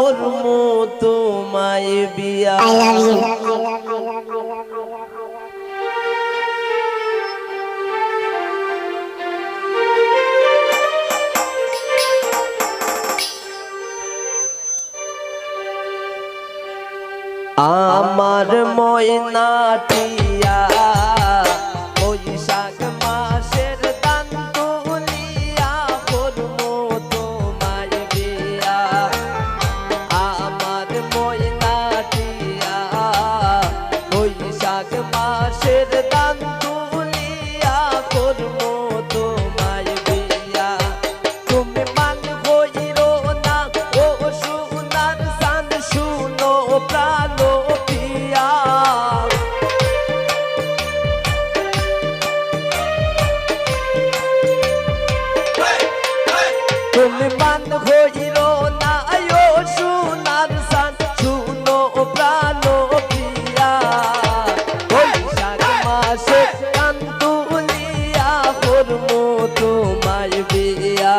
করমু তোমায় বিয়া. আমার ময়নাটিয়া তোমায় বিয়া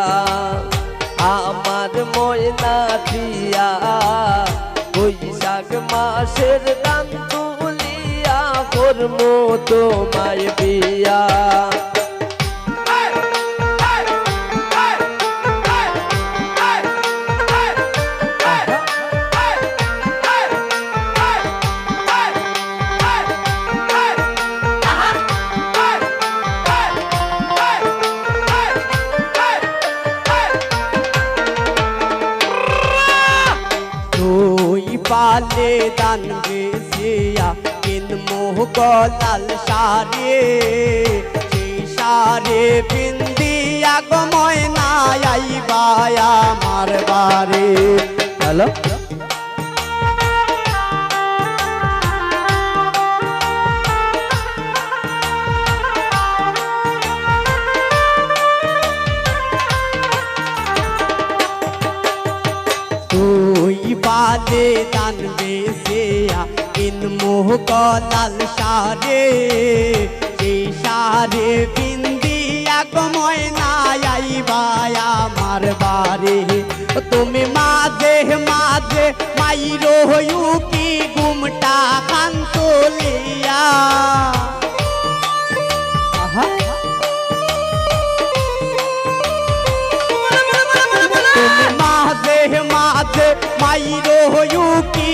আমার ময়না দিয়া। বৈশাখ মাসের দান তুলিয়া করমু তোমার বিয়া। পালে দান গেছিয়া কিন মোহ গলাল সারে। সেই সারে বিন্দিয়া গময় না আইবায় আমার বারে হ্যালো? মোহ কলাল সারে সেই সারে বিন্দিয়া কময় না আইবায় আমার বারে। তুমি মাঝে মাঝে মাইরো হইউ কি গুমটা খান তোলিয়া। তুমি মাঝে মাঝে মাইরো হইউ কি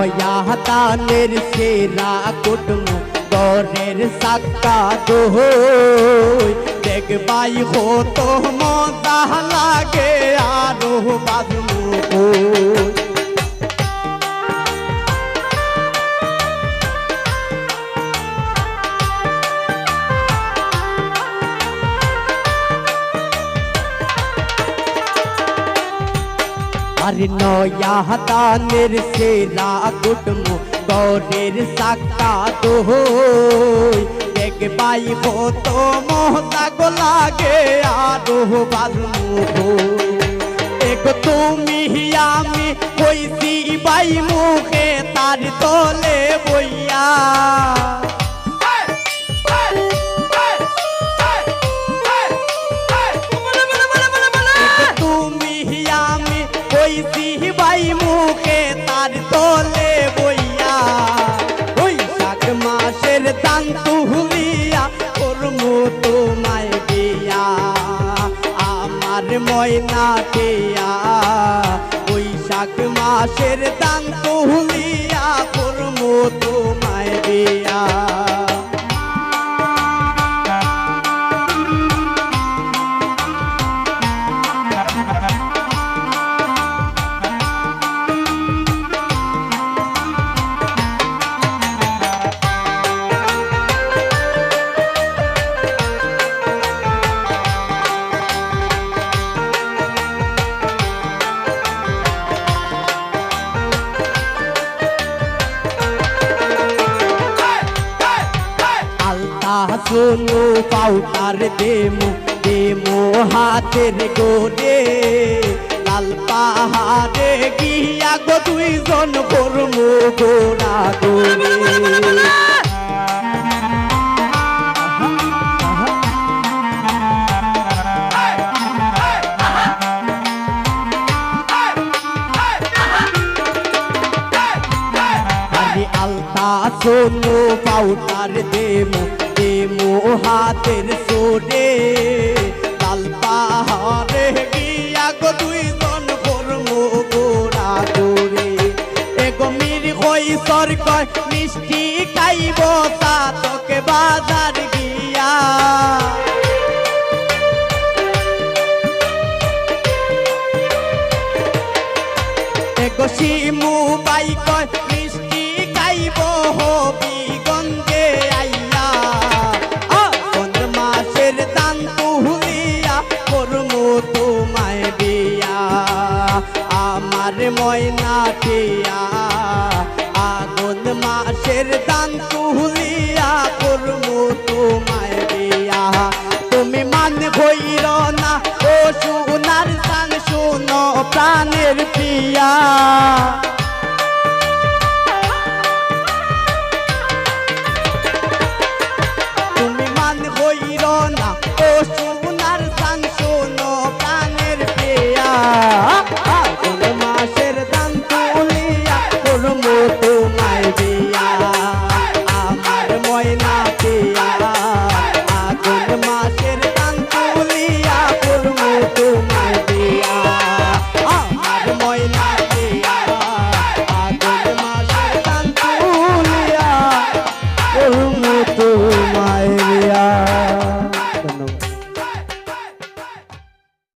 নয়া হাতানের সেরা কুটুম গরের সাক্কা দোহই দেখবাই হতো মজা লাগে আরও বাজমু আরে নয়া হাতানের সেরা কুটুম গরের সাক্কা দোহই। দেখবাই হতো মজা গো লাগে আরও বাজমু এক তুমি আমি কইছি বাই মুখে তার তলে বইয়া। আমার ময়না পেয়া বৈশাখ মাসের দান তুলিয়া করমো তোমায় বিয়া সোনু পাউটার দেমু দেমু হাতের গোরে লাল পাহাড়ে গিয়া গো দুইজন করমু গোরা গোরে আরে আলতা সোনু পাউডার দেমু হাতের সোরে লাল পাহাড়ে গিয়া গো দুইজন করমু গোরা গোরে এগো মির কই সর কয়, মিষ্টি খাইব তা তোকে বাজার গিয়া। এগো শিমু বাই মাসের দান তুলিয়া করমু তোমায় বিয়া তুমি মান হইর না, ও সুনার সান, শুনো প্রাণের প্রিয়া।